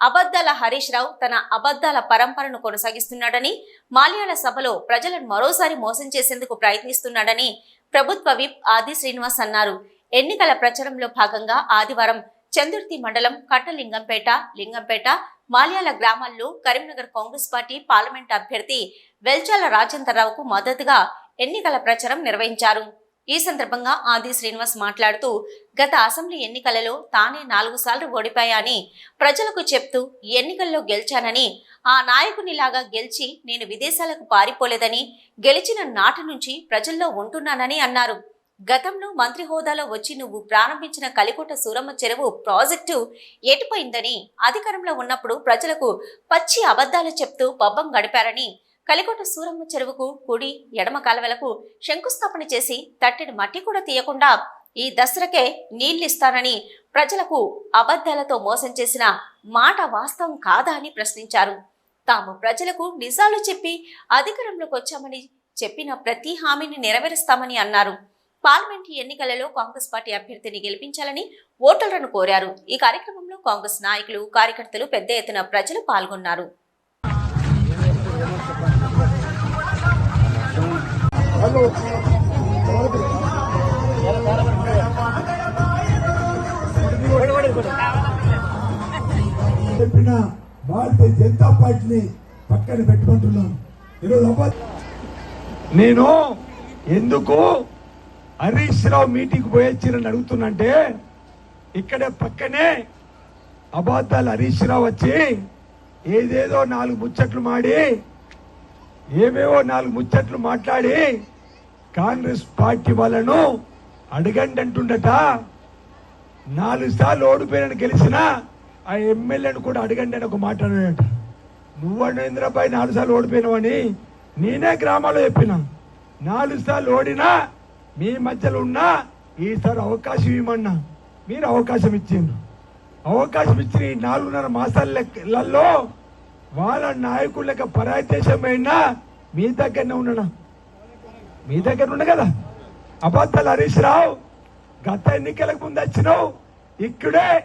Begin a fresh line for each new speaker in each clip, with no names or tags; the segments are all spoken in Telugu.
అబద్దాల హరీష్ రావు తన అబద్దాల పరంపరను కొనసాగిస్తున్నాడని మాల్యాల సభలో ప్రజలను మరోసారి మోసం చేసేందుకు ప్రయత్నిస్తున్నాడని ప్రభుత్వ విప్ ఆది శ్రీనివాస్ అన్నారు. ఎన్నికల ప్రచారంలో భాగంగా ఆదివారం చందుర్తి మండలం కట్టలింగంపేట లింగంపేట మాల్యాల గ్రామాల్లో కరీంనగర్ కాంగ్రెస్ పార్టీ పార్లమెంట్ అభ్యర్థి వెల్చాల రాజేంద్రరావుకు మద్దతుగా ఎన్నికల ప్రచారం నిర్వహించారు. ఈ సందర్భంగా ఆది శ్రీనివాస్ మాట్లాడుతూ గత అసెంబ్లీ ఎన్నికలలో తానే నాలుగు సార్లు ఓడిపోయాని ప్రజలకు చెప్తూ ఎన్నికల్లో గెలిచానని ఆ నాయకునిలాగా గెలిచి నేను విదేశాలకు పారిపోలేదని గెలిచిన నాటి నుంచి ప్రజల్లో ఉంటున్నానని అన్నారు. గతంలో మంత్రి హోదాలో వచ్చి నువ్వు ప్రారంభించిన కలికోట సూరమ్మ చెరువు ప్రాజెక్టు ఎటుపోయిందని అధికారంలో ఉన్నప్పుడు ప్రజలకు పచ్చి అబద్ధాలు చెప్తూ పబ్బం గడిపారని కలికోట సూరమ్మ చెరువుకు కుడి ఎడమ కాలువలకు శంకుస్థాపన చేసి తట్టెడు మట్టి కూడా తీయకుండా ఈ దసరకే నీళ్ళిస్తానని ప్రజలకు అబద్ధాలతో మోసం చేసిన మాట వాస్తవం కాదా అని ప్రశ్నించారు. తాము ప్రజలకు నిజాలు చెప్పి అధికారంలోకి వచ్చామని చెప్పిన ప్రతి హామీని నెరవేరుస్తామని అన్నారు. పార్లమెంట్ ఎన్నికలలో కాంగ్రెస్ పార్టీ అభ్యర్థిని గెలిపించాలని ఓటర్లను కోరారు. ఈ కార్యక్రమంలో కాంగ్రెస్ నాయకులు కార్యకర్తలు పెద్ద ఎత్తున ప్రజలు పాల్గొన్నారు.
చెప్పిన భారతీయ జనతా పార్టీని పక్కన పెట్టుకుంటున్నాను ఈరోజు నేను ఎందుకు హరీష్ రావు మీటింగ్ పోయొచ్చిరని అడుగుతున్నంటే ఇక్కడ పక్కనే అబద్ధాలు హరీష్ రావు వచ్చి ఏదేదో నాలుగు ముచ్చట్లు మాడి ఏవేవో నాలుగు ముచ్చట్లు మాట్లాడి కాంగ్రెస్ పార్టీ వాళ్ళను అడగండి అంటుండట. నాలుగు సార్లు ఓడిపోయిన గెలిచిన ఆ ఎమ్మెల్యేను కూడా అడగండి అని ఒక మాట అన్నాడట. నువ్వు నరేంద్రబాయ్ నాలుగు సార్లు ఓడిపోయినావని. నేనే గ్రామాల్లో చెప్పిన. నాలుగు సార్లు ఓడినా మీ మధ్యలో ఉన్నా ఈసారి అవకాశం ఇవ్వమన్నా. మీరు అవకాశం ఇచ్చిండ్రు. అవకాశం ఇచ్చిన ఈ నాలుగున్నర మాసాలలో వాళ్ళ నాయకులకి పరాదేశమైనా మీ దగ్గరనే ఉండనా? మీ దగ్గర ఉండు కదా. అబద్ధాలు హరీష్ రావు గత ఎన్నికలకు ముందు వచ్చినావు. ఇక్కడే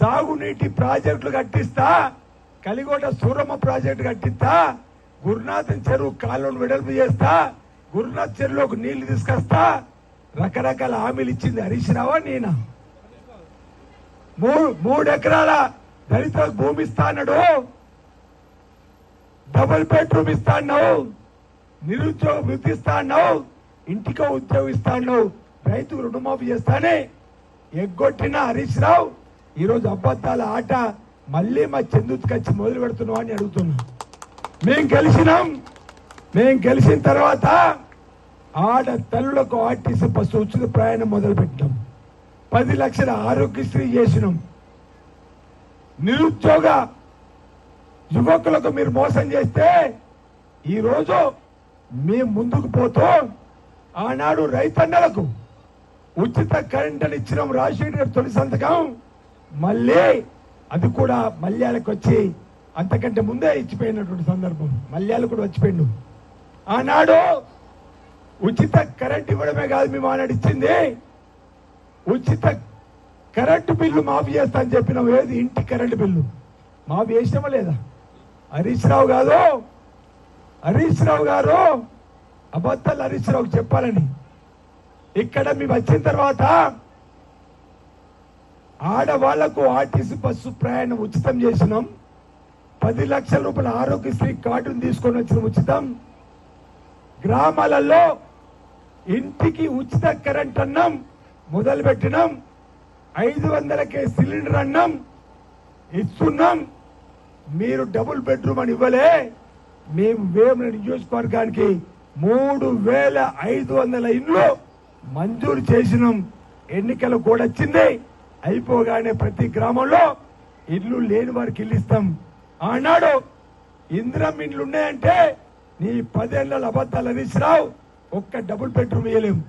సాగునీటి ప్రాజెక్టులు కట్టిస్తా కలిగోట సూరమ్మ ప్రాజెక్టు కట్టిస్తా గురునాథన్ చెరువు కాలువను వెడల్పు చేస్తా గురునాథ్ చెరువులోకి నీళ్ళు తీసుకొస్తా. రకరకాల హామీలు ఇచ్చింది హరీష్ రావా నేనా. మూడు మూడు ఎకరాల దళిత భూమి ఇస్తా అన్నాడు. డబుల్ బెడ్రూమ్ ఇస్తా అన్నావు. నిరుద్యోగ వృద్ధి ఇస్తా అన్నావు ఇంటికో ఉద్యోగం ఇస్తా అన్నావు రుణమాఫీ చేస్తానే. ఎగ్గొట్టిన హరీష్ రావు ఈరోజు అబద్ధాల ఆట మళ్ళీ మా చందుతుకొచ్చి మొదలు పెడుతున్నావు అని అడుగుతున్నా. మేం గెలిచినాం. మేం గెలిచిన తర్వాత ఆడ తల్లులకు ఆర్టీసీ బస్సు ఉచిత ప్రయాణం మొదలు పది లక్షల ఆరోగ్యశ్రీ చేసినాం. నిరుద్యోగ యువకులకు మీరు మోసం చేస్తే ఈరోజు మేము ముందుకు పోతూ. ఆనాడు రైతన్నలకు ఉచిత కరెంట్ అని ఇచ్చినాం. రాజశేఖర్ తొలి సంతకం. మళ్ళీ అది కూడా మల్యాలకు వచ్చి అంతకంటే ముందే ఇచ్చిపోయినటువంటి సందర్భం. మల్యాలు కూడా వచ్చిపోయిండు. ఆనాడు ఉచిత కరెంట్ ఇవ్వడమే కాదు మేము ఆనాడు ఇచ్చింది. ఉచిత కరెంటు బిల్లు మాఫీ చేస్తా అని చెప్పినాం. ఏది? ఇంటి కరెంటు బిల్లు. మాఫీ చేసినామా లేదా? హరీష్ రావు కాదు హరీష్ రావు గారు అబద్ధాలు హరీష్ రావుకి చెప్పాలని. ఇక్కడ మేము వచ్చిన తర్వాత ఆడవాళ్ళకు ఆర్టీసీ బస్సు ప్రయాణం ఉచితం చేసినాం. పది లక్షల రూపాయల ఆరోగ్యశ్రీ కార్డును తీసుకొని వచ్చిన ఉచితం. గ్రామాలలో ఇంటికి ఉచిత కరెంట్ అన్నం మొదలు పెట్టినాం ఐదు వందలకే సిలిండర్ అన్నం ఇస్తున్నాం. మీరు డబుల్ బెడ్రూమ్ అని ఇవ్వలే. మేము వేముల నియోజకవర్గానికి మూడు వేల ఐదు వందల ఇండ్లు మంజూరు చేసినాం. ఎన్నికలు కూడా వచ్చింది. అయిపోగానే ప్రతి గ్రామంలో ఇల్లు లేని వారికి ఇల్లు ఇస్తాం. ఆనాడు ఇందిరం ఇండ్లు ఉన్నాయంటే నీ పదేళ్ళ అబద్ధాలు హరీష్ రావు ఒక్క డబుల్ బెడ్రూమ్ ఇవ్వలేము